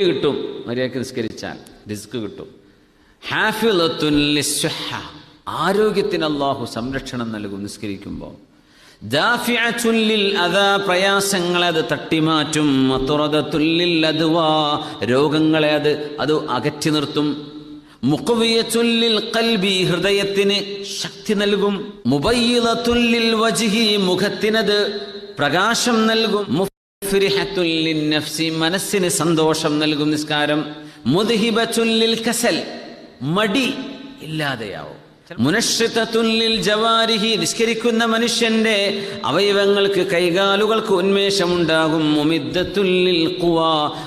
കിട്ടും. മര്യാദയ്ക്ക് നിസ്കരിച്ചാൽ റിസ്ക് കിട്ടും. ആരോഗ്യത്തിന് അള്ളാഹു സംരക്ഷണം നൽകും നിസ്കരിക്കുമ്പോൾ. പ്രയാസങ്ങളെ അത് തട്ടിമാറ്റും. രോഗങ്ങളെ അത് അത് അകറ്റി നിർത്തും. മുഖവിയത്തുല്ലിൽ കൽബി ഹൃദയത്തിന് ശക്തി നൽകും. മുബയ്യിലത്തുല്ലിൽ വജിഹി. മുഖത്തിനത് പ്രകാശം നൽകും. നഫ്സി മനസ്സിന് സന്തോഷം നൽകും നിസ്കാരം. മുദ്ഹിബത്തുല്ലിൽ കസൽ മടി ഇല്ലാതെയാവും. മുനശ്രിതത്തുല്ലിൽ ജവാരിഹി നിസ്കരിക്കുന്ന മനുഷ്യന്റെ അവയവങ്ങൾക്ക് കൈകാലുകൾക്ക് ഉന്മേഷമുണ്ടാകും. മുമിദ്ദത്തുല്ലിൽ ഖുവ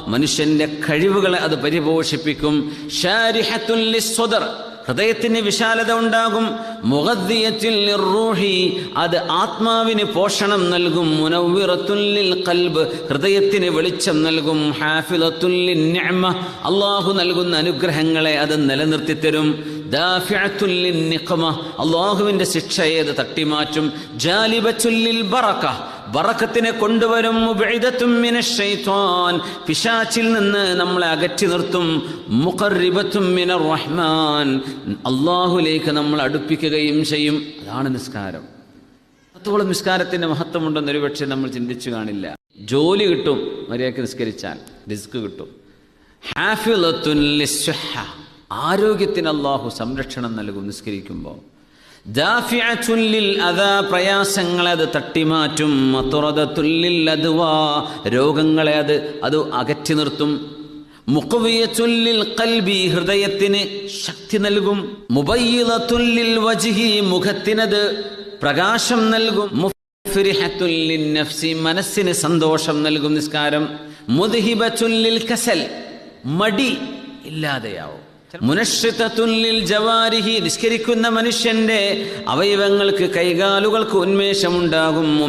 മനുഷ്യന്റെ കഴിവുകളെ അത് പരിപോഷിപ്പിക്കും. ഷാരിഹത്തുല്ലിൽ സ്വദർ ഹൃദയത്തിന് വിശാലത ഉണ്ടാകും. മുഖദ്ദിയത്തിൽ റൂഹി അത് ആത്മാവിന് പോഷണം നൽകും. മുനവ്വിറത്തുല്ലിൽ കൽബ് ഹൃദയത്തിന് വെളിച്ചം നൽകും. ഹാഫിലത്തുല്ലിൻ നിഅമ അള്ളാഹു നൽകുന്ന അനുഗ്രഹങ്ങളെ അത് നിലനിർത്തി തരും ദാഫിഅത്തുല്ലിൻ ശിക്ഷയെ അത് തട്ടിമാറ്റും. ജാലിബച്ചുല്ലിൽ ബറക ബറക്കത്തിനെ കൊണ്ടുവരും. പിശാച്ചിൽ നിന്ന് നമ്മളെ അകറ്റി നിർത്തും. മുഖറിബത്തും റഹ്മാൻ. അള്ളാഹുലേക്ക് നമ്മൾ അടുപ്പിക്കുകയും ചെയ്യും. അതാണ് നിസ്കാരം. അത്തോളം നിസ്കാരത്തിന്റെ മഹത്വമുണ്ടെന്ന് ഒരുപക്ഷെ നമ്മൾ ചിന്തിച്ചു കാണില്ല. ജോലി കിട്ടും മര്യാദയ്ക്ക് നിസ്കരിച്ചാൽ. റിസ്ക് കിട്ടും. ഹാഫിളത്തുൻ ലിസ്സുഹ. ആരോഗ്യത്തിന് അള്ളാഹു സംരക്ഷണം നൽകും നിസ്കരിക്കുമ്പോൾ. ദാഫിഅത്തുൻ ലിൽ അദാ പ്രയാസങ്ങളെ അത് തട്ടിമാറ്റും. മത്തുറദത്തുല്ലിൽ അദ്വാ രോഗങ്ങളെ അത് അത് അകറ്റി നിർത്തും. മുഖവിയത്തുല്ലിൽ കൽബി ഹൃദയത്തിന് ശക്തി നൽകും. മുബയ്യിലത്തുല്ലിൽ വജിഹി മുഖത്തിനത് പ്രകാശം നൽകും. മുഫിരിഹത്തുല്ലിൻ നഫ്സി മനസ്സിന് സന്തോഷം നൽകും നിസ്കാരം. മുദ്ഹിബത്തുല്ലിൽ കസൽ മടി ഇല്ലാതെയാവും. മുനശ്രിതത്തുല്ലിൽ ജവാരിഹി നിഷ്കരിക്കുന്ന മനുഷ്യന്റെ അവയവങ്ങൾക്ക് കൈകാലുകൾക്ക് ഉന്മേഷമുണ്ടാകും.